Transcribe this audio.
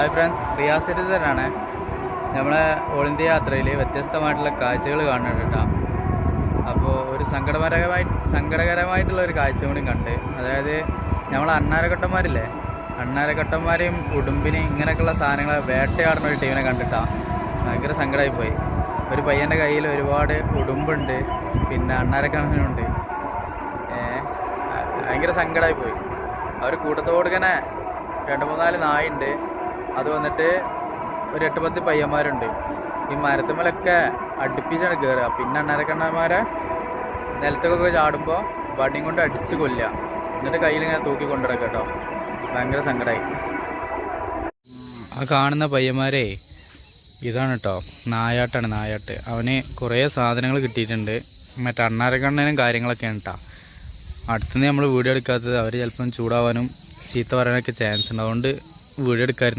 Hi friends Riyas സിറ്റിസനാണ് നമ്മളെ all India യാത്രയിൽ വ്യത്യസ്തമായിട്ടുള്ള കാഴ്ചകൾ കാണുന്നുണ്ട് അപ്പോൾ ഒരു സങ്കടപരമായി സങ്കടകരമായിട്ടുള്ള ഒരു കാഴ്ച കൂടി കണ്ട്. അതായത് നമ്മൾ അണ്ണാരക്കട്ടന്മാരില്ലേ? അണ്ണാരക്കട്ടന്മാരെയും ഉടുമ്പിനെയും ഇങ്ങനെയൊക്കെയുള്ള സാധനങ്ങൾ വേട്ടയാടുന്ന ഒരു ടീമിനെ കണ്ടിട്ടാ ഭയങ്കര സങ്കടമായി പോയി ഒരു പയ്യന്റെ കയ്യിൽ ഒരുപാട് ഉടുമ്പുണ്ട് പിന്നെ അണ്ണാരക്കണ്ണനുണ്ട്. ഭയങ്കര സങ്കടമായി പോയി അവർ കൂട്ടത്തോടുക്കനെ രണ്ട് മൂന്നാൽ നായുണ്ട്. അത് വന്നിട്ട് ഒരു എട്ട് പത്ത് പയ്യന്മാരുണ്ട്. ഈ മരത്തുമ്മലൊക്കെ അടുപ്പിച്ചാണ് കയറുക പിന്നെ അണ്ണാരക്കണ്ണന്മാരെ നിലത്തൊക്കെ ചാടുമ്പോൾ വടിയും കൊണ്ട് അടിച്ച് കൊല്ലുക. എന്നിട്ട് കയ്യിൽ ഇങ്ങനെ തൂക്കി കൊണ്ടുവരാം കേട്ടോ. ഭയങ്കര സങ്കടമായി ആ കാണുന്ന പയ്യന്മാരെ ഇതാണ് കേട്ടോ. നായാട്ടാണ് നായാട്ട്. അവന് കുറേ സാധനങ്ങൾ കിട്ടിയിട്ടുണ്ട്. മറ്റേ അണ്ണാരക്കണ്ണനും കാര്യങ്ങളൊക്കെയാണ് കേട്ടോ. അടുത്തുനിന്ന് നമ്മൾ വീഡിയോ എടുക്കാത്തത് അവർ ചിലപ്പം ചൂടാവാനും ചീത്ത പറയാനൊക്കെ ചാൻസ് ഉണ്ട്. അതുകൊണ്ട് വീഡിയോ എടുക്കാതിരുന്ന